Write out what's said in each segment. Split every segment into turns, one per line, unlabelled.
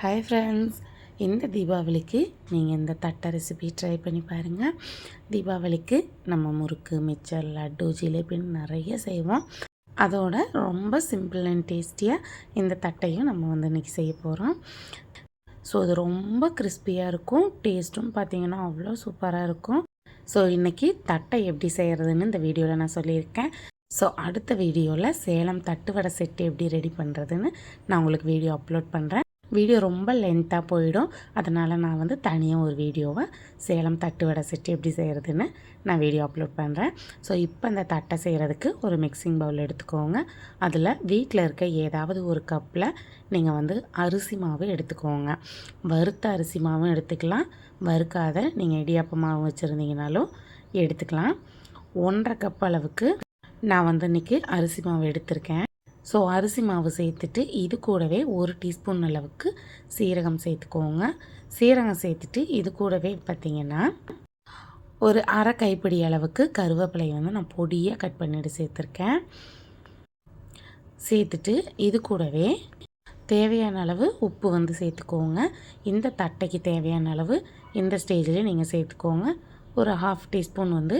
Hi friends இந்த தீபாவளிக்கு நீங்கள் இந்த தட்டை ரெசிபி ட்ரை பண்ணி பாருங்கள் தீபாவளிக்கு நம்ம முறுக்கு மிச்சர் லட்டு ஜிலேபின்னு நிறைய செய்வோம். அதோட ரொம்ப சிம்பிள் அண்ட் டேஸ்டியாக இந்த தட்டையும் நம்ம வந்து இன்றைக்கி செய்ய போகிறோம் ஸோ இது ரொம்ப கிறிஸ்பியாக இருக்கும். டேஸ்ட்டும் பார்த்திங்கன்னா அவ்வளோ சூப்பராக இருக்கும். ஸோ இன்றைக்கி தட்டை எப்படி செய்கிறதுன்னு இந்த வீடியோவில் நான் சொல்லியிருக்கேன். ஸோ அடுத்த வீடியோவில் சேலம் தட்டு வடை செட்டு எப்படி ரெடி பண்ணுறதுன்னு நான் உங்களுக்கு வீடியோ அப்லோட் பண்ணுறேன் வீடியோ ரொம்ப லென்த்தாக போயிடும். அதனால் நான் வந்து தனியாக ஒரு வீடியோவை சேலம் தட்டு வடை செட்டு எப்படி செய்கிறதுன்னு நான் வீடியோ அப்லோட் பண்ணுறேன் ஸோ இப்போ இந்த தட்டை செய்கிறதுக்கு ஒரு மிக்சிங் பவுல் எடுத்துக்கோங்க. அதில் வீட்டில் இருக்க ஏதாவது ஒரு கப்பில் நீங்கள் வந்து அரிசி மாவு எடுத்துக்கோங்க. வறுத்த அரிசி மாவும் எடுத்துக்கலாம். வறுக்காத நீங்கள் இடியாப்ப மாவு வச்சுருந்தீங்கனாலும் எடுத்துக்கலாம். ஒன்றரை கப் அளவுக்கு நான் வந்து இன்றைக்கி அரிசி மாவு எடுத்திருக்கேன். ஸோ அரிசி மாவு சேர்த்துட்டு இது கூடவே ஒரு டீஸ்பூன் அளவுக்கு சீரகம் சேர்த்துக்கோங்க. சீரகம் சேர்த்துட்டு இது கூடவே பார்த்திங்கன்னா ஒரு அரை கைப்பிடி அளவுக்கு கருவேப்பிலையை வந்து நான் பொடியாக கட் பண்ணிட்டு சேர்த்துருக்கேன். சேர்த்துட்டு இது கூடவே தேவையான அளவு உப்பு வந்து சேர்த்துக்கோங்க. இந்த தட்டைக்கு தேவையான அளவு இந்த ஸ்டேஜில் நீங்கள் சேர்த்துக்கோங்க. ஒரு ஹாஃப் டீஸ்பூன் வந்து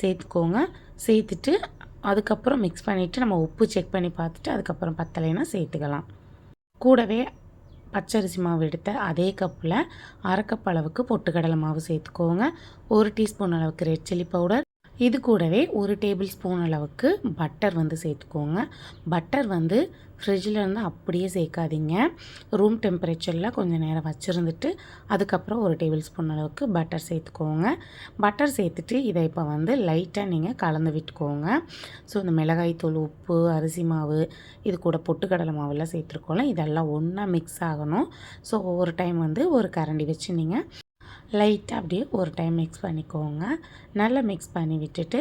சேர்த்துக்கோங்க. சேர்த்துட்டு அதுக்கப்புறம் மிக்ஸ் பண்ணிவிட்டு நம்ம உப்பு செக் பண்ணி பார்த்துட்டு அதுக்கப்புறம் பத்தலைன்னா சேர்த்துக்கலாம். கூடவே பச்சரிசி மாவு எடுத்த அதே கப்பில் அரைக்கப்பளவுக்கு அளவுக்கு பொட்டுக்கடலை மாவு சேர்த்துக்கோங்க. ஒரு டீஸ்பூன் அளவுக்கு ரெட் சில்லி பவுடர் இது கூடவே ஒரு டேபிள் ஸ்பூன் அளவுக்கு பட்டர் வந்து சேர்த்துக்கோங்க. பட்டர் வந்து ஃப்ரிட்ஜில் இருந்து அப்படியே சேர்க்காதீங்க. ரூம் டெம்பரேச்சரில் கொஞ்சம் நேரம் வச்சுருந்துட்டு அதுக்கப்புறம் ஒரு டேபிள் ஸ்பூன் அளவுக்கு பட்டர் சேர்த்துக்கோங்க. பட்டர் சேர்த்துட்டு இதை இப்போ வந்து லைட்டாக நீங்கள் கலந்து விட்டுக்கோங்க. ஸோ இந்த மிளகாய் தூள் உப்பு அரிசி மாவு இது கூட பொட்டுக்கடலை மாவுலாம் சேர்த்துருக்கோம்ல இதெல்லாம் ஒன்றா மிக்ஸ் ஆகணும். ஸோ ஒவ்வொரு டைம் வந்து ஒரு கரண்டி வச்சு நீங்கள் லைட்டாக அப்படியே ஒரு டைம் மிக்ஸ் பண்ணிக்கோங்க. நல்லா மிக்ஸ் பண்ணி விட்டுட்டு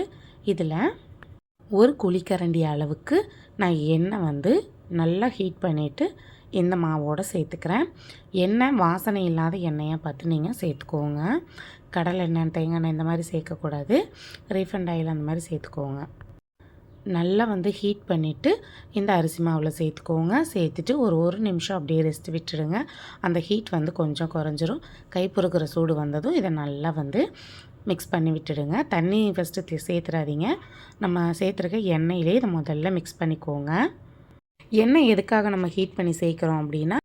இதில் ஒரு குழிக்கரண்டி அளவுக்கு நான் எண்ணெய் வந்து நல்லா ஹீட் பண்ணிவிட்டு இந்த மாவோடு சேர்த்துக்கிறேன். எண்ணெய் வாசனை இல்லாத எண்ணெயாக பார்த்து நீங்கள் சேர்த்துக்கோங்க. கடலை எண்ணெய் தேங்காய் எண்ணெய் இந்த மாதிரி சேர்க்கக்கூடாது. ரீஃபண்ட் ஆயில் அந்த மாதிரி சேர்த்துக்கோங்க. நல்லா வந்து ஹீட் பண்ணிவிட்டு இந்த அரிசி மாவில் சேர்த்துக்கோங்க. சேர்த்துட்டு ஒரு ஒரு நிமிஷம் அப்படியே ரெஸ்ட் விட்டுடுங்க. அந்த ஹீட் வந்து கொஞ்சம் குறைஞ்சிரும். கை பொறுக்கிற சூடு வந்ததும் இதை நல்லா வந்து மிக்ஸ் பண்ணி விட்டுடுங்க. தண்ணி ஃபஸ்ட்டு சேர்த்துறாதீங்க. நம்ம சேர்த்துருக்க எண்ணெயிலே இதை முதல்ல மிக்ஸ் பண்ணிக்கோங்க. எண்ணெய் எதுக்காக நம்ம ஹீட் பண்ணி சேர்க்குறோம் அப்படின்னா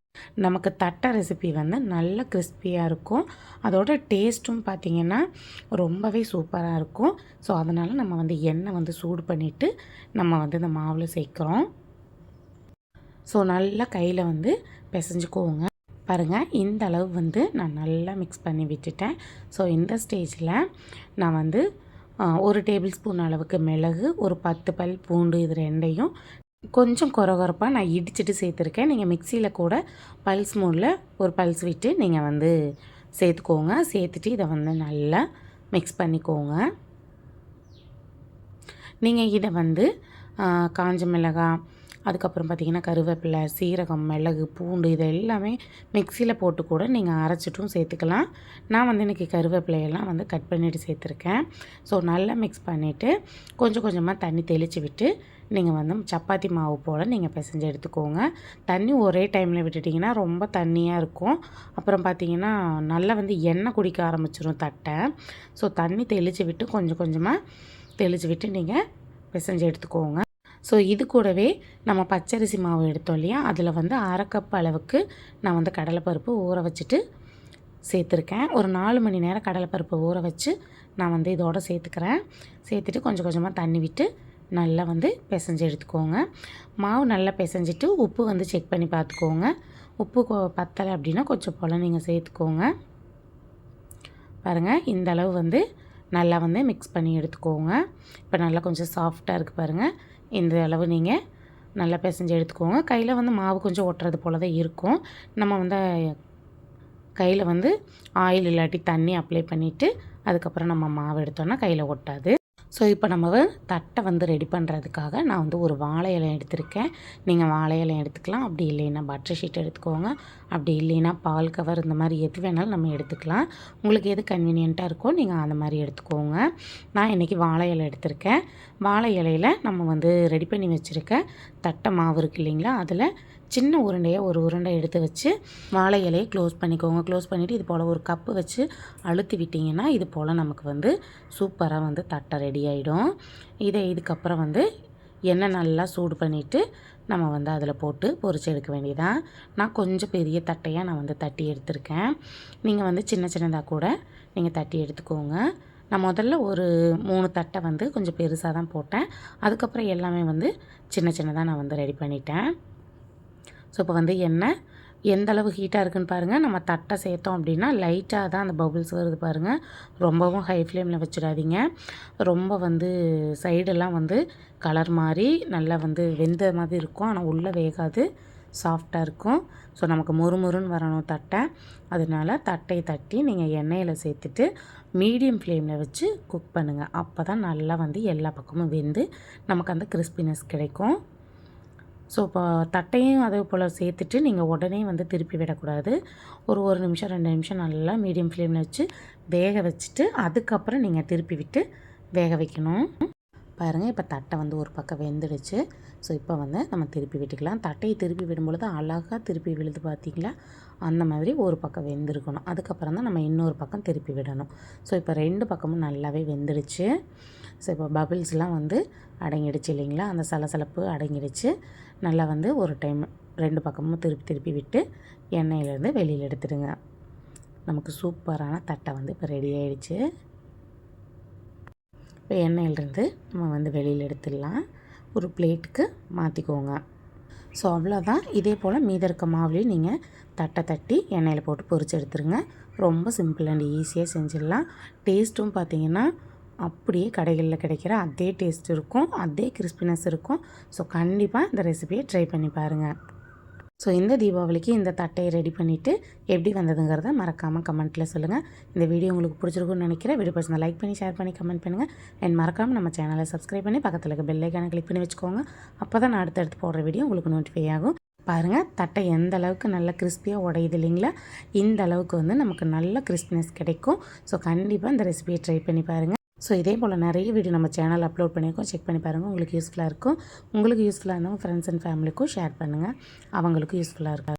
நமக்கு தட்டை ரெசிபி வந்து நல்ல கிறிஸ்பியாக இருக்கும். அதோட டேஸ்ட்டும் பார்த்திங்கன்னா ரொம்பவே சூப்பராக இருக்கும். ஸோ அதனால் நம்ம வந்து எண்ணெய் வந்து சூடு பண்ணிவிட்டு நம்ம வந்து இந்த மாவில் சேர்க்குறோம். ஸோ நல்லா கையில் வந்து பிசைஞ்சுக்கோங்க. பாருங்கள் இந்த அளவு வந்து நான் நல்லா மிக்ஸ் பண்ணி விட்டுட்டேன். ஸோ இந்த ஸ்டேஜில் நான் வந்து ஒரு டேபிள் ஸ்பூன் அளவுக்கு மிளகு ஒரு பத்து பல் பூண்டு இது ரெண்டையும் கொஞ்சம் குறகுறப்பாக நான் இடிச்சிட்டு சேர்த்துருக்கேன். நீங்கள் மிக்சியில் கூட பல்ஸ் மூடில் ஒரு பல்ஸ் விட்டு நீங்கள் வந்து சேர்த்துக்கோங்க. சேர்த்துட்டு இதை வந்து நல்லா மிக்ஸ் பண்ணிக்கோங்க. நீங்கள் இதை வந்து காஞ்ச மிளகாய் அதுக்கப்புறம் பார்த்திங்கன்னா கருவேப்பிலை சீரகம் மிளகு பூண்டு இது எல்லாமே மிக்சியில் போட்டு கூட நீங்கள் அரைச்சிட்டும் சேர்த்துக்கலாம். நான் வந்து இன்றைக்கி கருவேப்பிலையெல்லாம் வந்து கட் பண்ணிவிட்டு சேர்த்துருக்கேன். ஸோ நல்லா மிக்ஸ் பண்ணிவிட்டு கொஞ்சம் கொஞ்சமாக தண்ணி தெளித்து விட்டு நீங்கள் வந்து சப்பாத்தி மாவு போல் நீங்கள் பிசைஞ்சு எடுத்துக்கோங்க. தண்ணி ஒரே டைமில் விட்டுட்டிங்கன்னா ரொம்ப தண்ணியாக இருக்கும். அப்புறம் பார்த்திங்கன்னா நல்லா வந்து எண்ணெய் குடிக்க ஆரம்பிச்சிடும் தட்டை. ஸோ தண்ணி தெளித்து விட்டு கொஞ்சம் கொஞ்சமாக தெளித்து விட்டு நீங்கள் பிசைஞ்சு எடுத்துக்கோங்க. ஸோ இது கூடவே நம்ம பச்சரிசி மாவு எடுத்தோம் இல்லையா? அதில் வந்து அரை கப் அளவுக்கு நான் வந்து கடலைப்பருப்பு ஊற வச்சுட்டு சேர்த்துருக்கேன். ஒரு நாலு மணி நேரம் கடலைப்பருப்பு ஊற வச்சு நான் வந்து இதோடு சேர்த்துக்கிறேன். சேர்த்துட்டு கொஞ்சம் கொஞ்சமாக தண்ணி விட்டு நல்லா வந்து பிசைஞ்சு எடுத்துக்கோங்க. மாவு நல்லா பிசைஞ்சிட்டு உப்பு வந்து செக் பண்ணி பார்த்துக்கோங்க. உப்பு பத்தலை அப்படின்னா கொஞ்சம் போல் நீங்கள் சேர்த்துக்கோங்க. பாருங்கள் இந்த அளவு வந்து நல்லா வந்து மிக்ஸ் பண்ணி எடுத்துக்கோங்க. இப்போ நல்லா கொஞ்சம் சாஃப்டாக இருக்குது பாருங்கள் இந்த அளவு நீங்கள் நல்லா பிசைஞ்சு எடுத்துக்கோங்க. கையில் வந்து மாவு கொஞ்சம் ஒட்டுறது போல் தான் இருக்கும். நம்ம வந்து கையில் வந்து ஆயில் இல்லாட்டி தண்ணி அப்ளை பண்ணிவிட்டு அதுக்கப்புறம் நம்ம மாவு எடுத்தோன்னா கையில் ஒட்டாது. ஸோ இப்போ நம்ம தட்டை வந்து ரெடி பண்ணுறதுக்காக நான் வந்து ஒரு வாழை இலை எடுத்திருக்கேன். நீங்கள் வாழை இலை எடுத்துக்கலாம். அப்படி இல்லைன்னா பட்டர் ஷீட் எடுத்துக்கோங்க. அப்படி இல்லைன்னா பால் கவர் இந்த மாதிரி எது வேணாலும் நம்ம எடுத்துக்கலாம். உங்களுக்கு எது கன்வீனியண்ட்டாக இருக்கோ நீங்கள் அந்த மாதிரி எடுத்துக்கோங்க. நான் இன்றைக்கி வாழை இலை எடுத்திருக்கேன். வாழை இலையில் நம்ம வந்து ரெடி பண்ணி வச்சுருக்க தட்டை மாவு இருக்குது இல்லைங்களா? அதில் சின்ன உருண்டையை ஒரு உருண்டை எடுத்து வச்சு வாழை இலையை க்ளோஸ் பண்ணிக்கோங்க. க்ளோஸ் பண்ணிவிட்டு இது போல் ஒரு கப்பு வச்சு அழுத்தி விட்டிங்கன்னா இது போல் நமக்கு வந்து சூப்பராக வந்து தட்டை ரெடி ஆகிடும் இதை இதுக்கப்புறம் வந்து எண்ணெய் நல்லா சூடு பண்ணிவிட்டு நம்ம வந்து அதில் போட்டு பொறிச்சு எடுக்க வேண்டியதான் நான் கொஞ்சம் பெரிய தட்டையாக நான் வந்து தட்டி எடுத்திருக்கேன். நீங்கள் வந்து சின்ன சின்னதாக கூட நீங்கள் தட்டி எடுத்துக்கோங்க. நான் முதல்ல ஒரு மூணு தட்டை வந்து கொஞ்சம் பெருசாக தான் போட்டேன். அதுக்கப்புறம் எல்லாமே வந்து சின்ன சின்னதாக நான் வந்து ரெடி பண்ணிட்டேன். ஸோ இப்போ வந்து எண்ணெய் எந்த அளவு ஹீட்டாக இருக்குன்னு பாருங்கள் நம்ம தட்டை சேர்த்தோம் அப்படின்னா லைட்டாக தான் அந்த பபுள்ஸ் வருது பாருங்கள் ரொம்பவும் ஹை ஃப்ளேமில் வச்சிடாதீங்க. ரொம்ப வந்து சைடெல்லாம் வந்து கலர் மாதிரி நல்லா வந்து வெந்த மாதிரி இருக்கும். ஆனால் உள்ளே வேகாது. சாஃப்டாக இருக்கும். ஸோ நமக்கு முறுமுறுன்னு வரணும் தட்டை. அதனால தட்டையை தட்டி நீங்கள் எண்ணெயில் சேர்த்துட்டு மீடியம் ஃப்ளேமில் வச்சு குக் பண்ணுங்கள் அப்போ தான் நல்லா வந்து எல்லா பக்கமும் வெந்து நமக்கு அந்த கிறிஸ்பினஸ் கிடைக்கும். ஸோ இப்போ தட்டையும் அதே போல் சேர்த்துட்டு நீங்கள் உடனே வந்து திருப்பி விடக்கூடாது. ஒரு ஒரு நிமிஷம் ரெண்டு நிமிஷம் நல்லா மீடியம் ஃப்ளேமில் வச்சு வேக வச்சுட்டு அதுக்கப்புறம் நீங்கள் திருப்பி விட்டு வேக வைக்கணும். பாருங்கள் இப்போ தட்டை வந்து ஒரு பக்கம் வெந்துடுச்சு. ஸோ இப்போ வந்து நம்ம திருப்பி விட்டுக்கலாம். தட்டையை திருப்பி விடும்பொழுது அழகாக திருப்பி விழுது பார்த்தீங்களா அந்த மாதிரி ஒரு பக்கம் வெந்திருக்கணும். அதுக்கப்புறம் தான் நம்ம இன்னொரு பக்கம் திருப்பி விடணும். ஸோ இப்போ ரெண்டு பக்கமும் நல்லாவே வெந்துடுச்சு. ஸோ இப்போ பபிள்ஸ்லாம் வந்து அடங்கிடுச்சு இல்லைங்களா? அந்த சலசலப்பு அடங்கிடுச்சு. நல்லா வந்து ஒரு டைம் ரெண்டு பக்கமும் திருப்பி திருப்பி விட்டு எண்ணெயிலேருந்து வெளியில் எடுத்துடுங்க. நமக்கு சூப்பரான தட்டை வந்து இப்போ ரெடி ஆகிடுச்சு இப்போ எண்ணெயிலிருந்து நம்ம வந்து வெளியில் எடுத்துடலாம். ஒரு பிளேட்டுக்கு மாற்றிக்கோங்க. ஸோ அவ்வளோதான். இதே போல் மீத இருக்க மாவுலேயும் நீங்கள் தட்டை தட்டி எண்ணெயில் போட்டு பொரிச்சு எடுத்துருங்க ரொம்ப சிம்பிள் அண்ட் ஈஸியாக செஞ்சிடலாம். டேஸ்ட்டும் பார்த்தீங்கன்னா அப்படியே கடைகளில் கிடைக்கிற அதே டேஸ்ட் இருக்கும் அதே கிறிஸ்பினஸ் இருக்கும். ஸோ கண்டிப்பாக இந்த ரெசிபியை ட்ரை பண்ணி பாருங்கள் ஸோ இந்த தீபாவளிக்கு இந்த தட்டையை ரெடி பண்ணிவிட்டு எப்படி வந்ததுங்கிறத மறக்காமல் கமெண்ட்டில் சொல்லுங்கள் இந்த வீடியோ உங்களுக்கு பிடிச்சிருக்குன்னு நினைக்கிறேன். வீடியோ பிடிச்சிருந்தா லைக் பண்ணி ஷேர் பண்ணி கமெண்ட் பண்ணுங்கள் அண்ட் மறக்காமல் நம்ம சேனலை சப்ஸ்கிரைப் பண்ணி பக்கத்தில் இருக்க பெல்லைக்கான கிளிக் பண்ணி வச்சுக்கோங்க. அப்போ தான் நான் அடுத்தடுத்து போடுற வீடியோ உங்களுக்கு நோட்டிஃபை ஆகும். பாருங்கள் தட்டை எந்த அளவுக்கு நல்ல கிறிஸ்பியாக உடையுது இல்லைங்களா? இந்த அளவுக்கு வந்து நமக்கு நல்ல கிறிஸ்பினஸ் கிடைக்கும். ஸோ கண்டிப்பாக இந்த ரெசிபியை ட்ரை பண்ணி பாருங்கள் ஸோ இதே போல் நிறைய வீடியோ நம்ம சேனல் அப்லோட் பண்ணியிருக்கோம். செக் பண்ணி பாருங்கள் உங்களுக்கு யூஸ்ஃபுல்லாக இருக்கும். உங்களுக்கு யூஸ்ஃபுல்லாக இருந்தவங்க ஃப்ரெண்ட்ஸ் அண்ட் ஃபேமிலிக்கும் ஷேர் பண்ணுங்கள் அவங்களுக்கும் யூஸ்ஃபுல்லாக இருக்கும்.